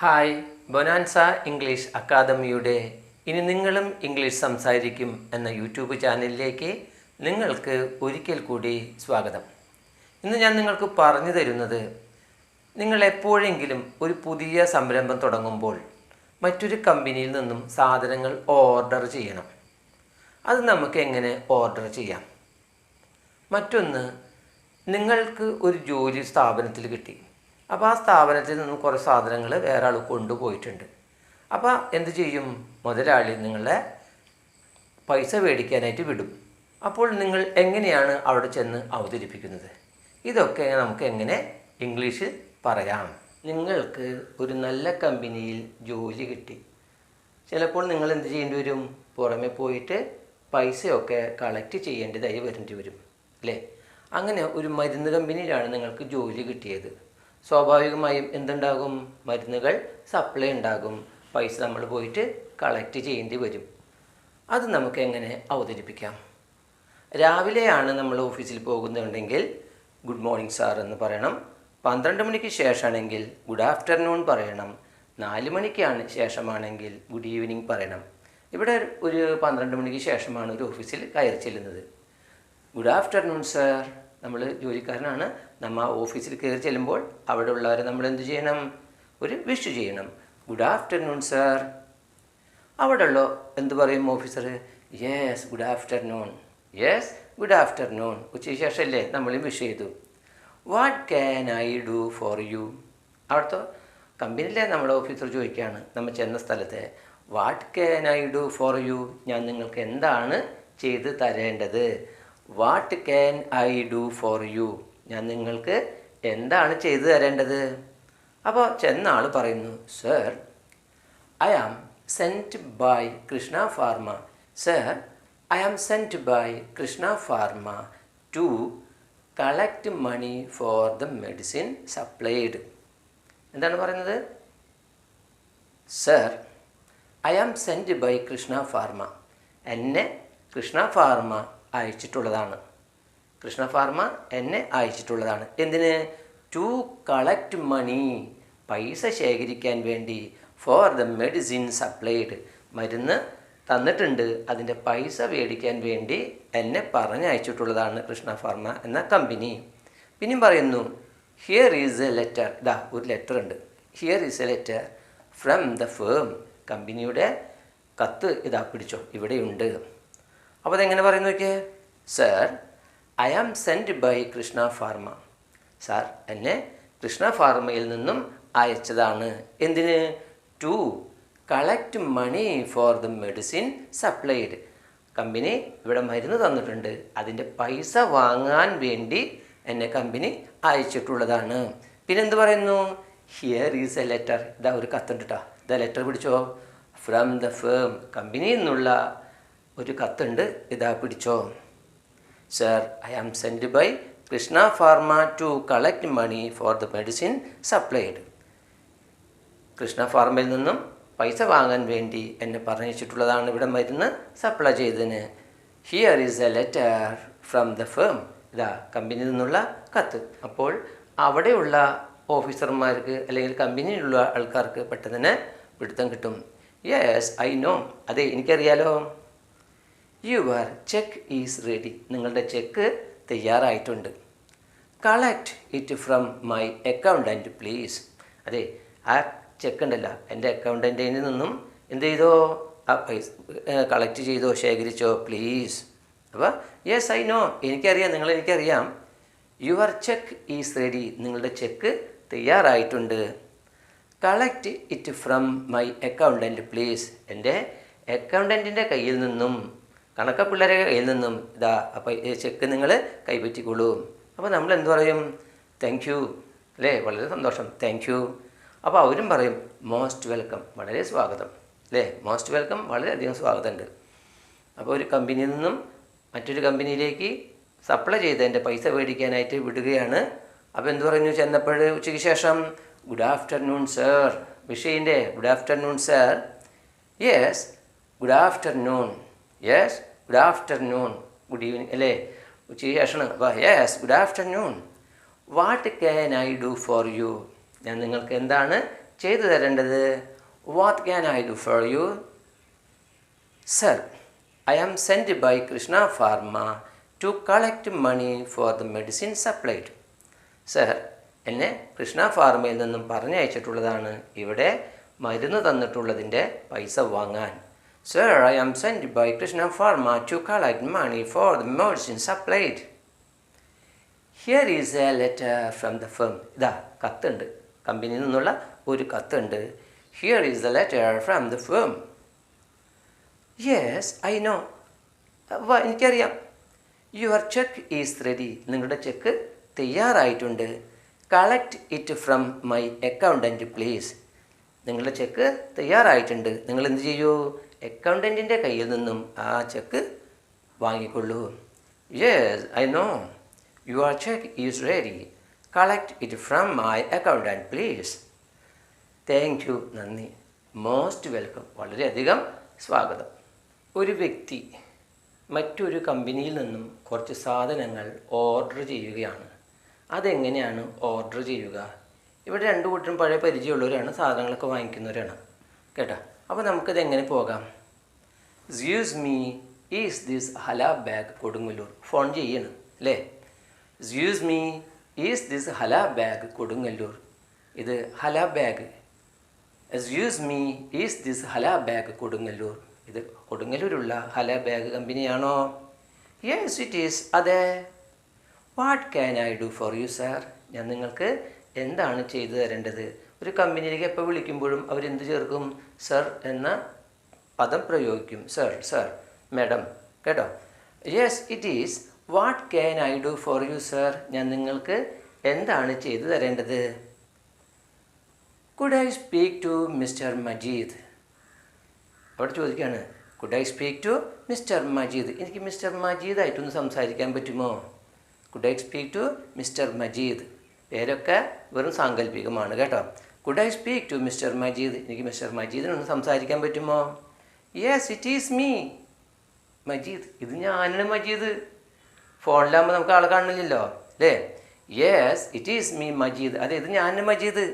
Hi bonanza English അക്കാദമിയുടെ ഇനി നിങ്ങളും ഇംഗ്ലീഷ് സംസാരിക്കും എന്ന യൂട്യൂബ് ചാനലിലേക്ക് നിങ്ങൾക്ക് ഒരിക്കൽ കൂടി സ്വാഗതം. ഇന്ന് ഞാൻ നിങ്ങൾക്ക് പറഞ്ഞു തരുന്നത് നിങ്ങൾ എപ്പോഴെങ്കിലും ഒരു പുതിയ സംരംഭം തുടങ്ങുമ്പോൾ മറ്റൊരു കമ്പനിയിൽ നിന്നും സാധനങ്ങൾ ഓർഡർ ചെയ്യണം. അത് നമുക്ക് എങ്ങനെ ഓർഡർ ചെയ്യാം? മറ്റൊന്ന് നിങ്ങൾക്ക് ഒരു ജോലി സ്ഥാപനത്തിൽ കിട്ടി. അപ്പോൾ ആ സ്ഥാപനത്തിൽ നിന്ന് കുറേ സാധനങ്ങൾ വേറെ ആൾ കൊണ്ടുപോയിട്ടുണ്ട്. അപ്പോൾ എന്ത് ചെയ്യും? മുതലാളി നിങ്ങളെ പൈസ മേടിക്കാനായിട്ട് വിടും. അപ്പോൾ നിങ്ങൾ എങ്ങനെയാണ് അവിടെ ചെന്ന് അവതരിപ്പിക്കുന്നത്? ഇതൊക്കെ നമുക്ക് എങ്ങനെ ഇംഗ്ലീഷ് പറയാം. നിങ്ങൾക്ക് ഒരു നല്ല കമ്പനിയിൽ ജോലി കിട്ടി. ചിലപ്പോൾ നിങ്ങൾ എന്ത് ചെയ്യേണ്ടി വരും? പുറമെ പോയിട്ട് പൈസയൊക്കെ കളക്ട് ചെയ്യേണ്ടതായി വരേണ്ടി വരും അല്ലേ? അങ്ങനെ ഒരു മരുന്ന് കമ്പനിയിലാണ് നിങ്ങൾക്ക് ജോലി കിട്ടിയത്. സ്വാഭാവികമായും എന്തുണ്ടാകും? മരുന്നുകൾ സപ്ലൈ ഉണ്ടാകും. പൈസ നമ്മൾ പോയിട്ട് കളക്ട് ചെയ്യേണ്ടി വരും. അത് നമുക്ക് എങ്ങനെ അവതരിപ്പിക്കാം? രാവിലെയാണ് നമ്മൾ ഓഫീസിൽ പോകുന്നുണ്ടെങ്കിൽ ഗുഡ് മോർണിംഗ് സാർ എന്ന് പറയണം. പന്ത്രണ്ട് മണിക്ക് ശേഷമാണെങ്കിൽ ഗുഡ് ആഫ്റ്റർനൂൺ പറയണം. നാല് മണിക്കാണ് ശേഷമാണെങ്കിൽ ഗുഡ് ഈവനിങ് പറയണം. ഇവിടെ ഒരു പന്ത്രണ്ട് മണിക്ക് ശേഷമാണ് ഒരു ഓഫീസിൽ കയറി ചെല്ലുന്നത്. ഗുഡ് ആഫ്റ്റർനൂൺ സാർ നമ്മൾ ജോലിക്കാരനാണ്. നമ്മൾ ഓഫീസിൽ കയറി ചെല്ലുമ്പോൾ അവിടെ ഉള്ളവരെ നമ്മൾ എന്ത് ചെയ്യണം? ഒരു വിഷ് ചെയ്യണം. ഗുഡ് ആഫ്റ്റർനൂൺ സർ അവിടെ ഉള്ള എന്ത് പറയും officer yes good afternoon yes good afternoon ഉച്ചയ്ക്ക് ശേഷമല്ലേ നമ്മളും വിഷ് ചെയ്തു. What can I do for you അവിടുത്തെ കമ്പനിയിലെ നമ്മുടെ ഓഫീസർ ചോദിക്കുകയാണ്. നമ്മൾ ചെന്ന സ്ഥലത്തെ. What can I do for you ഞാൻ നിങ്ങൾക്ക് എന്താണ് ചെയ്ത് തരേണ്ടത്? What can I do for you ഞാൻ നിങ്ങൾക്ക് എന്താണ് ചെയ്തു തരേണ്ടത് അപ്പോൾ ചെന്ന ആൾ പറയുന്നു sir I am sent by Krishna Pharma. Sir, I am sent by Krishna Pharma to collect money for the medicine supplied. എന്താണ് പറയുന്നത് sir I am sent by Krishna pharma എന്നെ കൃഷ്ണ ഫാർമ അയച്ചിട്ടുള്ളതാണ്. കൃഷ്ണ ഫാർമ എന്നെ അയച്ചിട്ടുള്ളതാണ്. എന്തിന്? ടു കളക്ട് മണി പൈസ ശേഖരിക്കാൻ വേണ്ടി ഫോർ ദ മെഡിസിൻ സപ്ലൈഡ് മരുന്ന് തന്നിട്ടുണ്ട്. അതിന്റെ പൈസ മേടിക്കാൻ വേണ്ടി എന്നെ പറഞ്ഞയച്ചിട്ടുള്ളതാണ് കൃഷ്ണ ഫാർമ എന്ന കമ്പനി. പിന്നെയും പറയുന്നു ഹിയർ ഈസ് എ ലെറ്റർ ഇതാ ഒരു ലെറ്റർ ഉണ്ട്. Here is a letter from the firm company കത്ത് ഇതാ പിടിച്ചോ ഇവിടെയുണ്ട്. അപ്പോൾ അതെങ്ങനെ പറയുന്നു നോക്കിയേ? Sir I am sent by Krishna pharma sir എന്നെ കൃഷ്ണ ഫാർമയിൽ നിന്നും അയച്ചതാണ്. എന്തിന്? To collect money for the medicine supplied company ഇവിടെ മരുന്ന് തന്നിട്ടുണ്ട്. അതിന്റെ പൈസ വാങ്ങാൻ വേണ്ടി എന്നെ കമ്പനി അയച്ചിട്ടുള്ളതാണ്. പിന്നെ എന്ത് പറയുന്നു? ഹിയർ ഈസ് എ ലെറ്റർ ഇതാ ഒരു കത്തുണ്ട് കേട്ടോ ഇതാ ലെറ്റർ പിടിച്ചോ? ഫ്രം ദ ഫേം കമ്പനിയിൽ നിന്നുള്ള ഒരു കത്തുണ്ട്. ഇതാ പിടിച്ചോ. Sir I am send by Krishna pharma to collect money for the medicine supplied Krishna ഫാർമയിൽ നിന്നും പൈസ വാങ്ങാൻ വേണ്ടി എന്നെ പറഞ്ഞിട്ടുള്ളതാണ് ഇവിടെ മരുന്ന് സപ്ലൈ ചെയ്തതിന്. Here is a letter from the firm ഇതാ കമ്പനിയിൽ നിന്നുള്ള കത്ത്. അപ്പോൾ അവിടെയുള്ള ഓഫീസർമാർക്ക് അല്ലെങ്കിൽ കമ്പനിയിലുള്ള ആൾക്കാർക്ക് പെട്ടെന്ന് പിടുത്തം കിട്ടും. യെസ് ഐ നോ അതെ എനിക്കറിയാലോ. യുവർ ചെക്ക് ഈസ് റെഡി നിങ്ങളുടെ ചെക്ക് തയ്യാറായിട്ടുണ്ട്. Collect it from my accountant please അതെ ആ ചെക്ക് ഉണ്ടല്ലോ. എന്റെ അക്കൗണ്ടന്റിൽ നിന്നും എന്ത് ചെയ്തോ? ആ പൈസ കളക്ട് ചെയ്തോ? ശേഖരിച്ചോ? പ്ലീസ് അപ്പോൾ യെസ് ഐ നോ എനിക്കറിയാം നിങ്ങൾ എനിക്കറിയാം. യുവർ ചെക്ക് ഈസ് റെഡി നിങ്ങളുടെ ചെക്ക് തയ്യാറായിട്ടുണ്ട്. Collect it from my accountant please എന്റെ അക്കൗണ്ടന്റിന്റെ കയ്യിൽ നിന്നും കണക്ക പിള്ളേരെ നിന്നും ഇതാ അപ്പോൾ ഈ ചെക്ക് നിങ്ങൾ കൈപ്പറ്റിക്കൊള്ളൂ. അപ്പോൾ നമ്മൾ എന്ത് പറയും? താങ്ക് യു അല്ലേ? വളരെ സന്തോഷം. താങ്ക് യു അപ്പോൾ അവരും പറയും മോസ്റ്റ് വെൽക്കം വളരെ സ്വാഗതം. അല്ലേ? മോസ്റ്റ് വെൽക്കം വളരെയധികം സ്വാഗതമുണ്ട്. അപ്പോൾ ഒരു കമ്പനിയിൽ നിന്നും മറ്റൊരു കമ്പനിയിലേക്ക് സപ്ലൈ ചെയ്തതിന്റെ പൈസ മേടിക്കാനായിട്ട് വിടുകയാണ്. അപ്പോൾ എന്ത് പറഞ്ഞു ചെന്നപ്പോൾ ഉച്ചയ്ക്ക് ശേഷം good afternoon sir വിഷയിന്റെ good afternoon sir yes good afternoon yes good afternoon good evening അല്ലേ? ഉച്ചയ്ക്ക് ശേഷമാണ്. അപ്പോൾ yes good afternoon what can I do for you ഞാൻ നിങ്ങൾക്ക് എന്താണ് ചെയ്തു തരേണ്ടത്? What can I do for you sir I am send by Krishna pharma to collect money for the medicine supplied sir എന്നെ കൃഷ്ണ ഫാർമയിൽ നിന്നും പറഞ്ഞയച്ചിട്ടുള്ളതാണ്. ഇവിടെ മരുന്ന് തന്നിട്ടുള്ളതിന്റെ പൈസ വാങ്ങാൻ. Sir I am sent by Krishna Pharma to collect money for the medicine supplied. Here is a letter from the firm ഇതാ കത്തുണ്ട്. കമ്പനിയിൽ നിന്നുള്ള ഒരു കത്തുണ്ട്. Here is the letter from the firm yes I know എനിക്കറിയാം. Your cheque is ready നിങ്ങളുടെ cheque തയ്യാറായിട്ടുണ്ട്. Collect it from my accountant please നിങ്ങളുടെ cheque തയ്യാറായിട്ടുണ്ട്. നിങ്ങൾ എന്ത് ചെയ്യൂ? അക്കൗണ്ടന്റിന്റെ കയ്യിൽ നിന്നും ആ cheque വാങ്ങിക്കൊള്ളൂ. Yes I know your cheque is ready collect it from my accountant please thank you നന്ദി. മോസ്റ്റ് വെൽക്കം വളരെയധികം സ്വാഗതം. ഒരു വ്യക്തി മറ്റൊരു കമ്പനിയിൽ നിന്നും കുറച്ച് സാധനങ്ങൾ ഓർഡർ ചെയ്യുകയാണ്. അതെങ്ങനെയാണ് ഓർഡർ ചെയ്യുക? ഇവിടെ രണ്ടു കൂട്ടരും പഴയ പരിചയമുള്ളവരാണ് സാധനങ്ങളൊക്കെ വാങ്ങിക്കുന്നവരാണ്. കേട്ടോ? അപ്പോൾ നമുക്കിത് എങ്ങനെ പോകാം? Zeus me is this Hala bag Kodungallur. Phone ചെയ്യണം അല്ലേ? Zeus me is this Hala bag Kodungallur. ഇത് Hala bag എസ്യൂസ് me is this Hala bag Kodungallur. ഇത് കൊടുങ്ങല്ലൂരുള്ള ഹല ബാഗ് കമ്പനിയാണോ? യെസ് ഇറ്റ് ഈസ് അതെ. What can I do for you sir ഞാൻ നിങ്ങൾക്ക് എന്താണ് ചെയ്തു തരേണ്ടത്? ഒരു കമ്പനിയിലേക്ക് എപ്പോൾ വിളിക്കുമ്പോഴും അവരെന്ത് ചേർക്കും? സർ എന്ന പദം പ്രയോഗിക്കും. Sir sir madam. കേട്ടോ? Yes it is what can I do for you sir ഞാൻ നിങ്ങൾക്ക് എന്താണ് ചെയ്തു തരേണ്ടത്? Could I speak to mister Majeed അവിടെ ചോദിക്കുകയാണ്. Could I speak to mister Majeed എനിക്ക് മിസ്റ്റർ മജീദായിട്ടൊന്ന് സംസാരിക്കാൻ പറ്റുമോ? Could I speak to mister Majeed പേരൊക്കെ വെറും സാങ്കല്പികമാണ് കേട്ടോ? Could I speak to mister Majeed എനിക്ക് മിസ്റ്റർ മജീദിനൊന്ന് സംസാരിക്കാൻ പറ്റുമോ? Yes it is me Majeed ഇത് ഞാനാണ് മജീദ് ഫോണിലാകുമ്പോൾ നമുക്ക് ആളെ കാണില്ലല്ലോ അല്ലേ? Yes it is me Majeed അതെ ഇത് ഞാനാണ് Majeed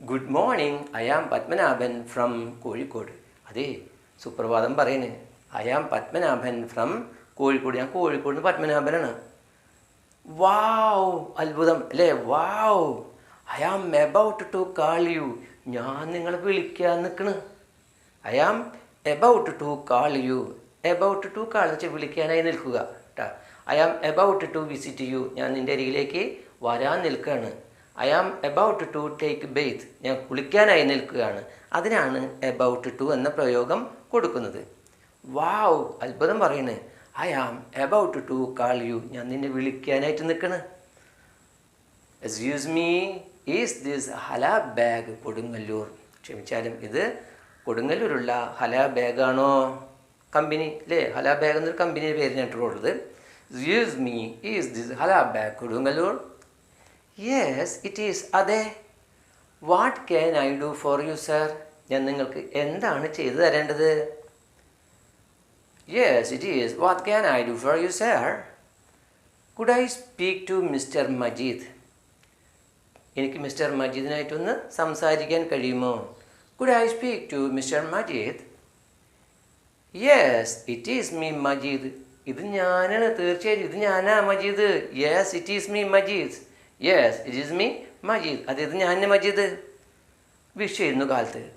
good morning I am Padmanabhan from Kozhikode. അതെ സുപ്രഭാതം പറയുന്നത് I am Padmanabhan from Kozhikode. ഞാൻ കോഴിക്കോട് നിന്ന് പത്മനാഭനാണ് വാവ് അത്ഭുതം അല്ലേ? Wow I am about to call you ഞാൻ നിങ്ങളെ വിളിക്കാൻ നിൽക്കണ് I am about to call you about to call എന്ന് വെച്ചാൽ വിളിക്കാനായി നിൽക്കുക കേട്ടോ I am about to visit you ഞാൻ നിന്റെ അരികിലേക്ക് വരാൻ നിൽക്കുകയാണ് I am about to take bath ഞാൻ കുളിക്കാനായി നിൽക്കുകയാണ്. അതിനാണ് എബൌട്ട് ടു എന്ന പ്രയോഗം കൊടുക്കുന്നത്. വാവ് അത്ഭുതം പറയുന്നത് I am about to call you ഞാൻ നിന്നെ വിളിക്കാനായിട്ട് നിൽക്കണ് excuse me is this Hala bag Kodungallur? ക്ഷമിച്ചാലും ഇത് കൊടുങ്ങല്ലൂരുള്ള ഹല ബാഗാണോ കമ്പനി അല്ലേ ഹല ബാഗ് എന്നൊരു കമ്പനിയുടെ പേര് ഞാനിട്ടുള്ളത് use me is this Hala bag Kodungallur? Yes it is അതെ. What can I do for you sir ഞാൻ നിങ്ങൾക്ക് എന്താണ് ചെയ്തു തരേണ്ടത്? Yes it is what can I do for you sir could I speak to mister Majeed എനിക്ക് mister മജീദിനായിട്ടൊന്ന് സംസാരിക്കാൻ കഴിയുമോ? Could I speak to mister Majeed? Yes it is me Majeed. ഇത് ഞാനാണ് തീർച്ചയായും ഇത് ഞാനാ Majeed. Yes it is me Majeed. Yes it is me Majeed. അതെ ഇത് ഞാൻ മജീദ്. വിഷ് ചെയ്യുന്നു കാലത്ത്.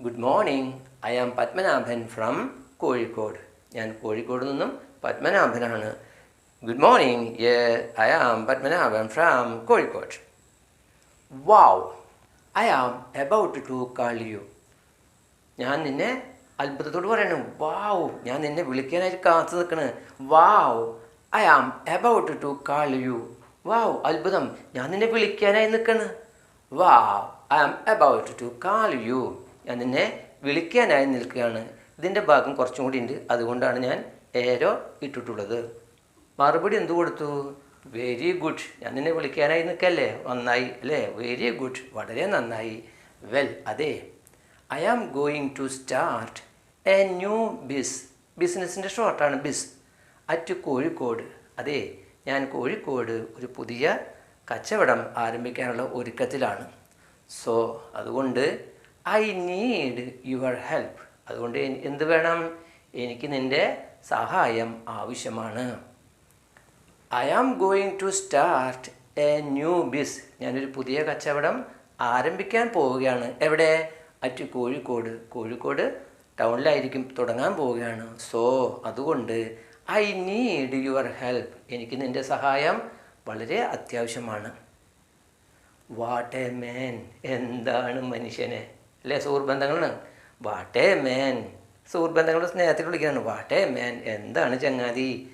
Good morning I am Padmanabhan from Kozhikode. ഞാൻ കോഴിക്കോട് നിന്നും പത്മനാഭനാണ്. Good morning yeah I am Padmanabhan from Kozhikode. Wow I am about to call you ഞാൻ നിന്നെ അത്ഭുതത്തോട് പറയണു. വാവ് ഞാൻ നിന്നെ വിളിക്കാനായിട്ട് കാത്തു നിൽക്കണ് wow I am about to call you wow അത്ഭുതം. ഞാൻ നിന്നെ വിളിക്കാനായി നിൽക്കണ് wow I am about to call you ഞാൻ നിന്നെ വിളിക്കാനായി നിൽക്കുകയാണ്. ഇതിന്റെ ഭാഗം കുറച്ചും കൂടി ഉണ്ട്. അതുകൊണ്ടാണ് ഞാൻ ഏരോ ഇട്ടിട്ടുള്ളത്. മറുപടി എന്തു കൊടുത്തു? വെരി ഗുഡ് ഞാൻ നിന്നെ വിളിക്കാനായി നിൽക്കല്ലേ? നന്നായി അല്ലേ? വെരി ഗുഡ് വളരെ നന്നായി. വെൽ അതെ. I am going to start a new biz ബിസിനസ്സിന്റെ ഷോർട്ടാണ് ബിസ് അറ്റ് കോഴിക്കോട്. അതെ ഞാൻ കോഴിക്കോട് ഒരു പുതിയ കച്ചവടം ആരംഭിക്കാനുള്ള ഒരുക്കത്തിലാണ്. സോ അതുകൊണ്ട് ഐ നീഡ് യുവർ ഹെൽപ്പ് അതുകൊണ്ട് എനി- എന്ത് വേണം? എനിക്ക് നിന്റെ സഹായം ആവശ്യമാണ്. I am going to start a new biz ഞാനൊരു പുതിയ കച്ചവടം ആരംഭിക്കാൻ പോവുകയാണ്. എവിടെ? അറ്റ് കോഴിക്കോട്. കോഴിക്കോട് ടൗണിലായിരിക്കും തുടങ്ങാൻ പോവുകയാണ്. സോ അതുകൊണ്ട് ഐ നീഡ് യുവർ ഹെൽപ്പ് എനിക്ക് നിന്റെ സഹായം വളരെ അത്യാവശ്യമാണ്. വാട്ട് എ മേൻ എന്താണ് മനുഷ്യനെ? അല്ലേ സുഹൃബന്ധങ്ങളാണ് വാട്ട് എ മേൻ സുഹൃബന്ധങ്ങളുടെ സ്നേഹത്തിൽ വിളിക്കുകയാണ്. വാട്ട് എ മേൻ എന്താണ് ചങ്ങാതി?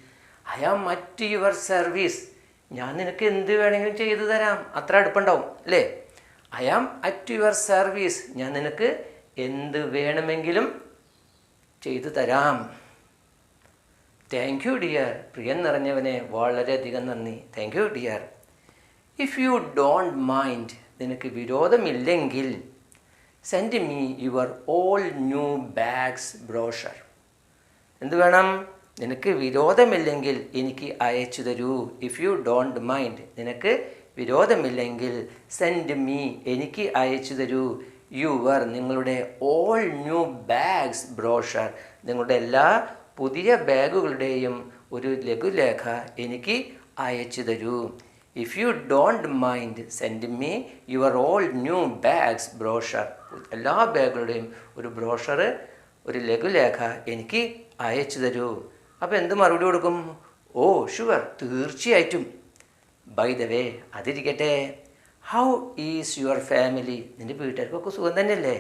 ഐ ആം മറ്റ് യുവർ സർവീസ് ഞാൻ നിനക്ക് എന്ത് വേണമെങ്കിലും ചെയ്തു തരാം. അത്ര അടുപ്പുണ്ടാവും അല്ലേ? I am at your service ഞാൻ നിനക്ക് എന്ത് വേണമെങ്കിലും ചെയ്തു തരാം. താങ്ക് യു ഡിയർ പ്രിയൻ നിറഞ്ഞവനെ വളരെയധികം നന്ദി. Thank you dear if you don't mind നിനക്ക് വിരോധമില്ലെങ്കിൽ send me your all new bags brochure എന്ത് വേണം? നിനക്ക് വിരോധമില്ലെങ്കിൽ എനിക്ക് അയച്ചു തരൂ. ഇഫ് യു ഡോണ്ട് മൈൻഡ് നിനക്ക് വിരോധമില്ലെങ്കിൽ സെൻഡ് മീ എനിക്ക് അയച്ചു തരൂ. യുവർ നിങ്ങളുടെ ഓൾ ന്യൂ ബാഗ്സ് ബ്രോഷർ നിങ്ങളുടെ എല്ലാ പുതിയ ബാഗുകളുടെയും ഒരു ലഘുലേഖ എനിക്ക് അയച്ചു തരൂ. If you don't mind send me your all new bags brochure എല്ലാ ബാഗുകളുടെയും ഒരു ബ്രോഷർ ഒരു ലഘുലേഖ എനിക്ക് അയച്ചു തരൂ. അപ്പോൾ എന്ത് മറുപടി കൊടുക്കും? ഓ ഷുവർ തീർച്ചയായിട്ടും. ബൈ ദ വേ അതിരിക്കട്ടെ. ഹൗ ഈസ് യുവർ ഫാമിലി നിന്റെ വീട്ടുകാർക്കൊക്കെ സുഖം തന്നെയല്ലേ?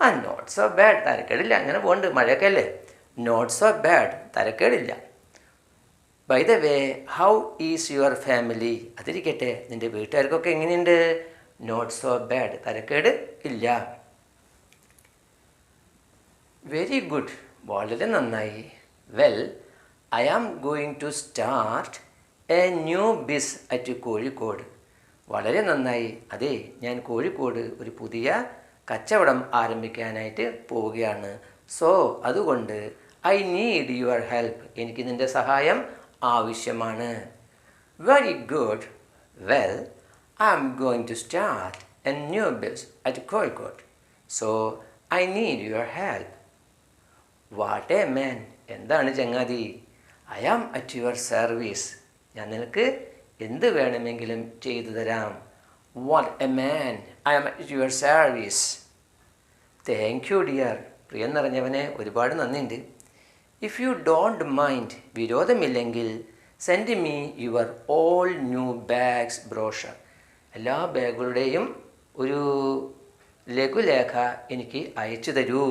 ആ നോട്ട് സോ ബാഡ് തരക്കേടില്ല അങ്ങനെ പോകണ്ട് മഴയൊക്കെ അല്ലേ not so bad തരക്കേടില്ല. By the way how is your family അതിരിക്കട്ടെ നിന്റെ വീട്ടുകാർക്കൊക്കെ എങ്ങനെയുണ്ട്? നോട്ട് സോ ബാഡ് തരക്കേട് ഇല്ല. വെരി ഗുഡ് വളരെ നന്നായി. Well I am going to start a new biz at Kozhikode. വളരെ നന്നായി. അതെ ഞാൻ കോഴിക്കോട് ഒരു പുതിയ കച്ചവടം ആരംഭിക്കാനായിട്ട് പോവുകയാണ്. സോ അതുകൊണ്ട് ഐ നീഡ് യുവർ ഹെൽപ്പ് എനിക്ക് നിന്റെ സഹായം ആവശ്യമാണ്. Very good well I am going to start a new biz at Kozhikode. So I need your help what a man എന്താണ് ചങ്ങാതി? I am at your service ഞാൻ നിനക്ക് എന്ത് വേണമെങ്കിലും ചെയ്തു തരാം. What a man I am at your service thank you dear പ്രിയം നിറഞ്ഞവനെ ഒരുപാട് നന്ദിയുണ്ട്. If you don't mind വിരോധമില്ലെങ്കിൽ send me your all new bags brochure എല്ലാ ബാഗുകളുടെയും ഒരു ലഘുലേഖ എനിക്ക് അയച്ചു തരൂ.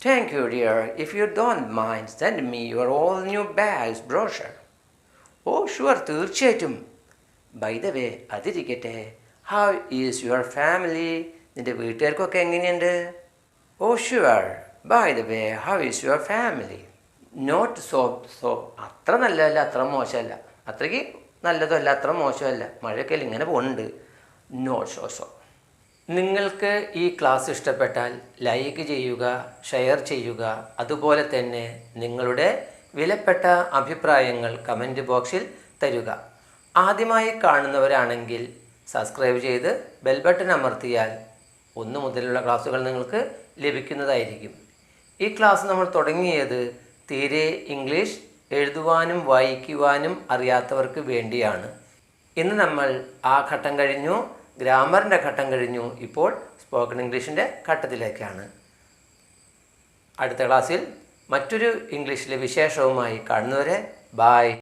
Thank you, dear. If you don't mind, send me your all new bags brochure. Oh sure തീർച്ചയായിട്ടും. ബൈ ദ വേ അതിരിക്കട്ടെ. ഹൗ ഈസ് യുവർ ഫാമിലി നിന്റെ വീട്ടുകാർക്കൊക്കെ എങ്ങനെയുണ്ട്? ഓ sure by the way how is your family not so so അത്ര നല്ലതല്ല അത്ര മോശമല്ല. അത്രയ്ക്ക് നല്ലതല്ല അത്ര മോശമല്ല. മഴയൊക്കെ ഇങ്ങനെ പോകുന്നുണ്ട് നോട്ട് സോ സോ നിങ്ങൾക്ക് ഈ ക്ലാസ് ഇഷ്ടപ്പെട്ടാൽ ലൈക്ക് ചെയ്യുക ഷെയർ ചെയ്യുക. അതുപോലെ തന്നെ നിങ്ങളുടെ വിലപ്പെട്ട അഭിപ്രായങ്ങൾ കമന്റ് ബോക്സിൽ തരുക. ആദ്യമായി കാണുന്നവരാണെങ്കിൽ സബ്സ്ക്രൈബ് ചെയ്ത് ബെൽ ബട്ടൺ അമർത്തിയാൽ ഒന്ന് മുതലുള്ള ക്ലാസ്സുകൾ നിങ്ങൾക്ക് ലഭിക്കുന്നതായിരിക്കും. ഈ ക്ലാസ് നമ്മൾ തുടങ്ങിയത് തീരെ ഇംഗ്ലീഷ് എഴുതുവാനും വായിക്കുവാനും അറിയാത്തവർക്ക് വേണ്ടിയാണ്. ഇന്ന് നമ്മൾ ആ ഘട്ടം കഴിഞ്ഞു. ഗ്രാമറിന്റെ ഘട്ടം കഴിഞ്ഞു. ഇപ്പോൾ സ്പോക്കൺ ഇംഗ്ലീഷിന്റെ ഘട്ടത്തിലേക്കാണ്. അടുത്ത ക്ലാസ്സിൽ മറ്റൊരു ഇംഗ്ലീഷിലെ വിശേഷവുമായി കാണുന്നവരെ ബായ്